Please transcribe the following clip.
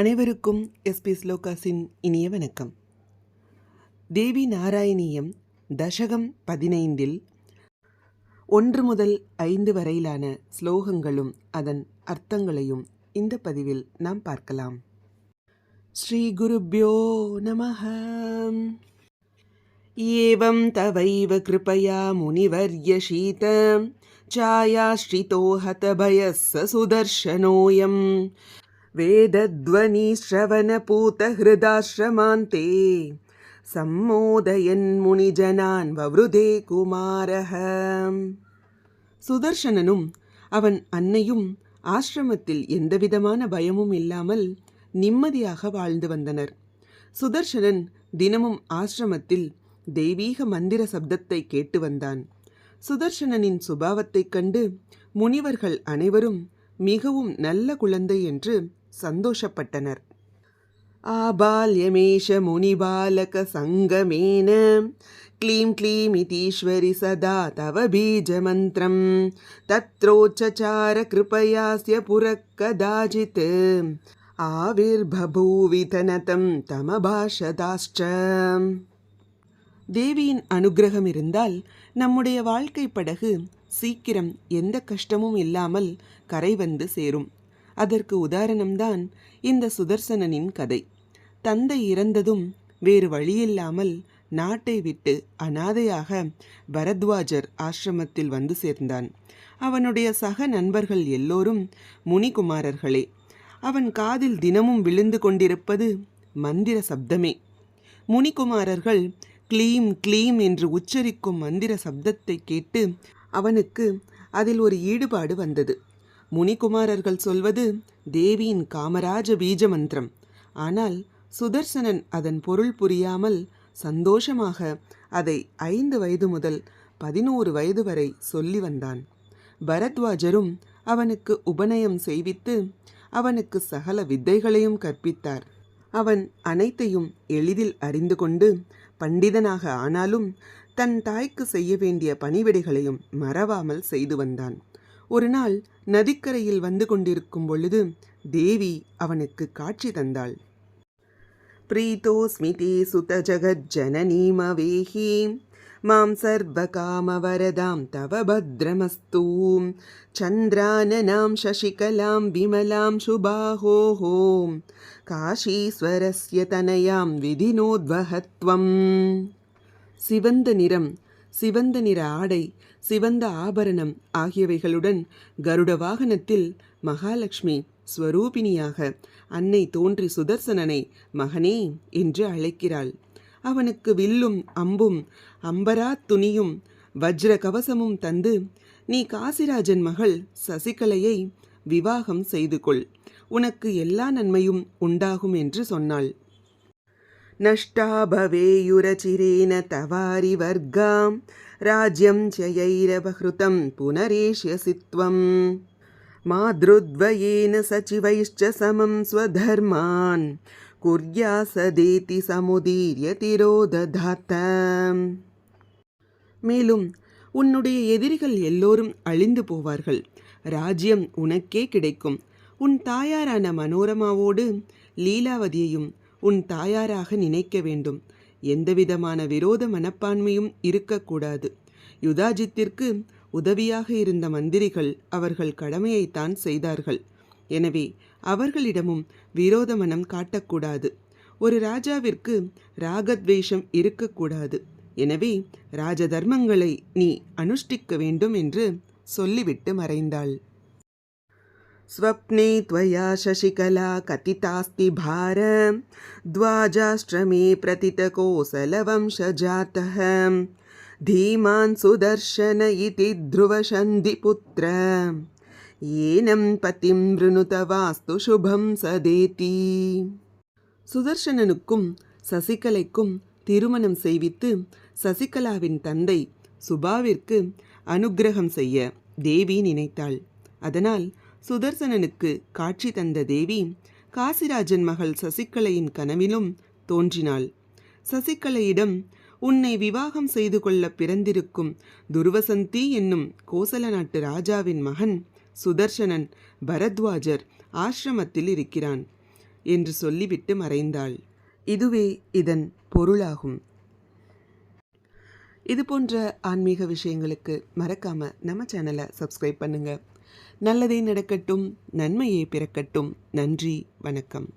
அனைவருக்கும் எஸ்பி ஸ்லோகாஸின் இனிய வணக்கம். தேவி நாராயணியம் தசகம் பதினைந்தில் ஒன்று முதல் ஐந்து வரையிலான ஸ்லோகங்களும் அதன் அர்த்தங்களையும் இந்த பதிவில் நாம் பார்க்கலாம். ஸ்ரீ குருப்யோ நமஹ. ஏவம் தவைவ கிருபயா முனிவர்ய சீத சாயாஸ்ரிதோ ஹதபயஸ்ஸ சுதர்ஷனோயம். वेदध्वनिश्रवणपूतहृदाश्रमान्ते सम्मोदयन्मुनिजनान् ववृधे குமாரः சுதர்சனனும் அவன் அன்னையும் ஆசிரமத்தில் எந்தவிதமான பயமும் இல்லாமல் நிம்மதியாக வாழ்ந்து வந்தனர் சுதர்சனன் தினமும் ஆசிரமத்தில் தெய்வீக மந்திர சப்தத்தை கேட்டு வந்தான் சுதர்சனனின் சுபாவத்தைக் கண்டு முனிவர்கள் அனைவரும் மிகவும் நல்ல குழந்தை என்று சந்தோஷப்பட்டனர். ஆபால்யமேஷ முனிபாலக சங்கமேன. க்ளீம் க்ளீம் இதீஸ்வரி சதா தவ பீஜமந்திரம். தத்ரோச்சார கிருபயாஸ்ய புரக்கதாஜித். கதாஜித் தமபாஷதாஷ்ட. தேவியின் அனுக்கிரகம் இருந்தால் நம்முடைய வாழ்க்கை படகு சீக்கிரம் எந்த கஷ்டமும் இல்லாமல் கரை வந்து சேரும். அதற்கு உதாரணம்தான் இந்த சுதர்சனனின் கதை. தந்தை இறந்ததும் வேறு வழியில்லாமல் நாட்டை விட்டு அனாதையாக பரத்வாஜர் ஆசிரமத்தில் வந்து சேர்ந்தான். அவனுடைய சக நண்பர்கள் எல்லோரும் முனிகுமாரர்களே அவன் காதில் தினமும் விழுந்து கொண்டிருப்பது மந்திர சப்தமே. முனிகுமாரர்கள் க்ளீம் க்ளீம் என்று உச்சரிக்கும் மந்திர சப்தத்தை கேட்டு அவனுக்கு அதில் ஒரு ஈடுபாடு வந்தது. முனிகுமாரர்கள் சொல்வது தேவியின் காமராஜ பீஜ மந்திரம். ஆனால் சுதர்சனன் அதன் பொருள் புரியாமல் சந்தோஷமாக அதை ஐந்து வயது முதல் பதினோரு வயது வரை சொல்லி வந்தான். பரத்வாஜரும் அவனுக்கு உபநயம் செய்வித்து அவனுக்கு சகல வித்தைகளையும் கற்பித்தார். அவன் அனைத்தையும் எளிதில் அறிந்து கொண்டு பண்டிதனாக ஆனாலும் தன் தாய்க்கு செய்ய வேண்டிய பணிவிடைகளையும் மறவாமல் செய்து வந்தான். ஒரு நாள் நதிக்கரையில் வந்து கொண்டிருக்கும் பொழுது தேவி அவனுக்கு காட்சி தந்தாள். பிரீத்தோஸ்மி தே சுத ஜகஜனனீமவேஹி மாம் சர்வ காமவரதாம் தவ பத்ரமஸ்தூம் சந்திரானனாம் சசிகலாம் விமலாம் சுபாஹோஹோம் காஷீஸ்வரஸ்ய தனயாம் விதினோத்வகத்வம் சிவந்த நிறம் சிவந்த நிற ஆடை சிவந்த ஆபரணம் ஆகியவைகளுடன் கருட வாகனத்தில் மகாலட்சுமி ஸ்வரூபிணியாக அன்னை தோன்றி சுதர்சனனை மகனே என்று அழைக்கிறாள். அவனுக்கு வில்லும் அம்பும் அம்பரா துணியும் வஜ்ர கவசமும் தந்து நீ காசிராஜன் மகள் சசிகலையை விவாகம் செய்து கொள். உனக்கு எல்லா நன்மையும் உண்டாகும் என்று சொன்னாள். नष्टा தவாரி வர்க்காம் ராஜ்யம் च यैरवहृतं पुनरेष्यसि त्वम्। சமம் सचिवैश्च குர்யா சதேதி कुर्यासदेति சமுதீரியதிரோததாத்த மேலும் உன்னுடைய எதிரிகள் எல்லோரும் அழிந்து போவார்கள். ராஜ்யம் உனக்கே கிடைக்கும். உன் தாயாரான மனோரமாவோடு லீலாவதியையும் உன் தாயாராக நினைக்க வேண்டும். எந்தவிதமான விரோத மனப்பான்மையும் இருக்கக்கூடாது. யுதாஜித்திற்கு உதவியாக இருந்த மந்திரிகள் அவர்கள் கடமையைத்தான் செய்தார்கள். எனவே அவர்களிடமும் விரோத மனம் காட்டக்கூடாது. ஒரு ராஜாவிற்கு ராகத்வேஷம் இருக்கக்கூடாது. எனவே ராஜதர்மங்களை நீ அனுஷ்டிக்க வேண்டும் என்று சொல்லிவிட்டு மறைந்தாள். स्वप्ने त्वया शशिकला कथितास्ति भार द्वाजाष्ट्रमे प्रतितकोसलवंशजातः धीमान् सुदर्शन इति ध्रुवसन्धिपुत्र ஏனம் பதிம் விருணுதவாஸ்து சுபம் சதேதி சுதர்சனனுக்கும் சசிகலைக்கும் திருமணம் செய்வித்து சசிகலாவின் தந்தை சுபாவிற்கு அனுக்கிரகம் செய்ய தேவி நினைத்தாள் அதனால் சுதர்சனனுக்கு காட்சி தந்த தேவி காசிராஜன் மகள் சசிகலையின் கனவிலும் தோன்றினாள். சசிகலையிடம் உன்னை விவாகம் செய்து கொள்ள பிறந்திருக்கும் துருவசந்தி என்னும் கோசல நாட்டு ராஜாவின் மகன் சுதர்சனன் பரத்வாஜர் ஆசிரமத்தில் இருக்கிறான் என்று சொல்லிவிட்டு மறைந்தாள். இதுவே இதன் பொருளாகும். இது போன்ற ஆன்மீக விஷயங்களுக்கு மறக்காம நம்ம சேனலை சப்ஸ்கிரைப் பண்ணுங்கள் நல்லதே நடக்கட்டும் நன்மையே பிறக்கட்டும். நன்றி வணக்கம்.